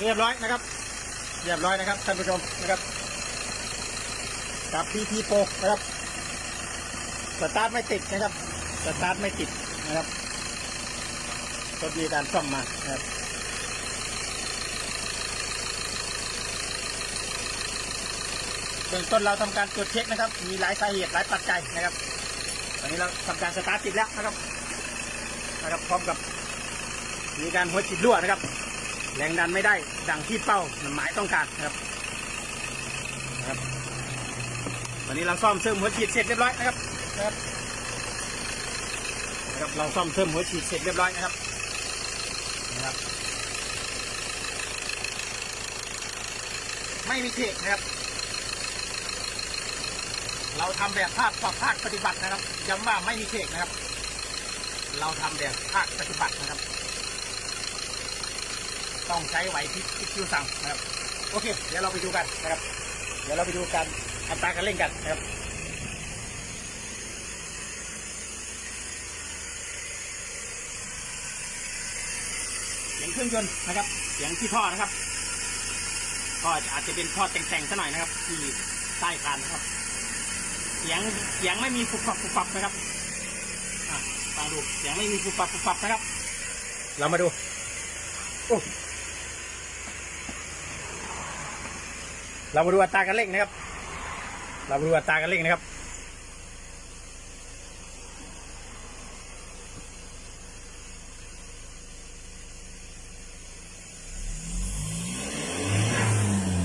เรียบร้อยนะครับ เรียบร้อยนะครับท่านผู้ชมนะครับกับพีทีโปนะครับสตาร์ทไม่ติดนะครับสตาร์ทไม่ติดนะครับก็มีการซ่อมมานะครับเบื้องต้นเราทำการตรวจเช็คนะครับ มีหลายสาเหตุหลายปัจจัยนะครับ ตอนนี้เราทำการสตาร์ทติดแล้วนะครับนะครับพร้อมกับมีการหัวฉีดรั่วนะครับ แรงดันไม่ได้ดังที่เป้าหมายต้องการนะครับครับวันนี้เราซ่อมเสริมหัวฉีดเสร็จเรียบร้อยนะครับครับนะครับเราซ่อมเสริมหัวฉีดเสร็จเรียบร้อยนะครับนะครับ ไม่มีเทคนะครับ เราทำแบบภาคปรับภาคปฏิบัตินะครับย้ำว่าไม่มีเทคนะครับ เราทำแบบภาคปฏิบัตินะครับ ต้องใช้ไหวพริบคิวสั่งนะครับโอเค เดี๋ยวเราไปดูกันนะครับ เดี๋ยวเราไปดูกันอัตราการเร่งกันนะครับเสียงเครื่องยนต์นะครับเสียงที่ท่อนะครับก็อาจจะเป็นท่อแต่งๆซะหน่อยนะครับ ที่ใต้คานนะครับ เสียงเสียงไม่มีฟุบฟับฟุบฟับนะครับฟังดูเสียงไม่มีฟุบฟับฟุบฟับนะครับ เรามาดูโอ้ เรามาดูอัตราการเร่งนะครับ เรามาดูอัตราการเร่งนะครับ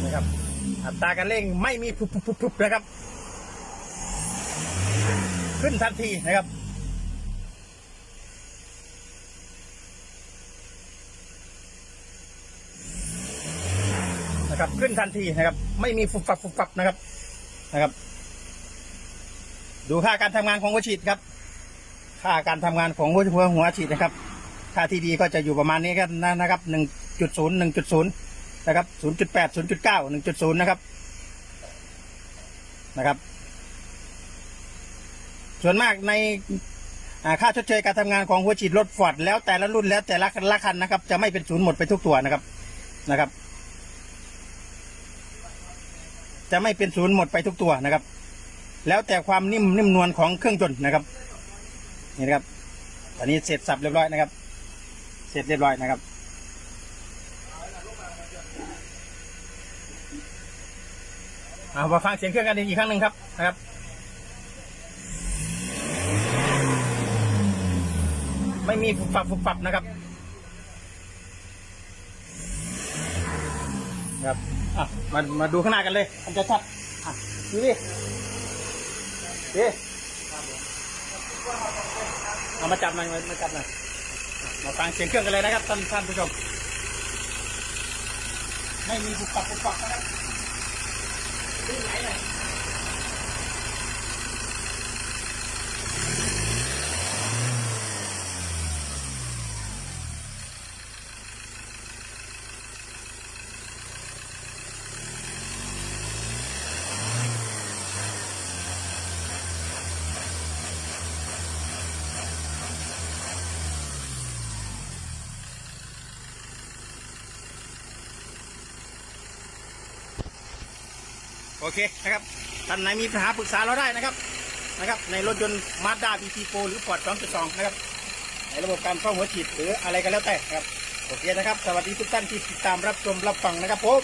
นะครับ อัตราการเร่งไม่มีพุบพุบพุบพุบนะครับ ขึ้นทันทีนะครับ นะครับ ขึ้นทันทีนะครับ ไม่มีฟุบฟับฟุบฟับนะครับนะครับ ดูค่าการทำงานของหัวฉีดครับ ค่าการทำงานของหัวหัวหัวฉีดนะครับ ค่าที่ดีก็จะอยู่ประมาณนี้ครับนะครับหนึ่งจุดศูนย์หนึ่งจุดศูนย์นะครับศูนย์จุดแปดศูนย์จุดเก้าหนึ่งจุดศูนย์นะครับนะครับ ส่วนมากในอ่าค่าชดเชยการทำงานของหัวฉีดรถฟอร์ดแล้วแต่ละรุ่นแล้วแต่ละละคันนะครับ จะไม่เป็นศูนย์หมดไปทุกตัวนะครับนะครับ จะไม่เป็นศูนย์หมดไปทุกตัวนะครับ แล้วแต่ความนิ่มนิ่มนวลของเครื่องยนต์นะครับ นี่นะครับ ตอนนี้เสร็จสับเรียบร้อยนะครับ เสร็จเรียบร้อยนะครับ เอามาฟังเสียงเครื่องกันอีกครั้งหนึ่งครับนะครับไม่มีฟุบฟับฟุบฟับนะครับ ครับ อะมามาดูข้างหน้ากันเลยมันจะชัดอะดูดิดิเอามาจับหน่อยมาจับหน่อยมาฟังเสียงเครื่องกันเลยนะครับท่านท่านผู้ชมไม่มีปุกปับปุกปักนะครับไหนเลย โอเคนะครับท่านไหนมีปัญหาปรึกษาเราได้นะครับนะครับ ในรถยนต์มาด้าบีทีโฟหรือปอดสองจุดสองนะครับ ในระบบการเข้าหัวฉีดหรืออะไรก็แล้วแต่นะครับ โอเคนะครับ สวัสดีทุกท่านที่ติดตามรับชมรับฟังนะครับผม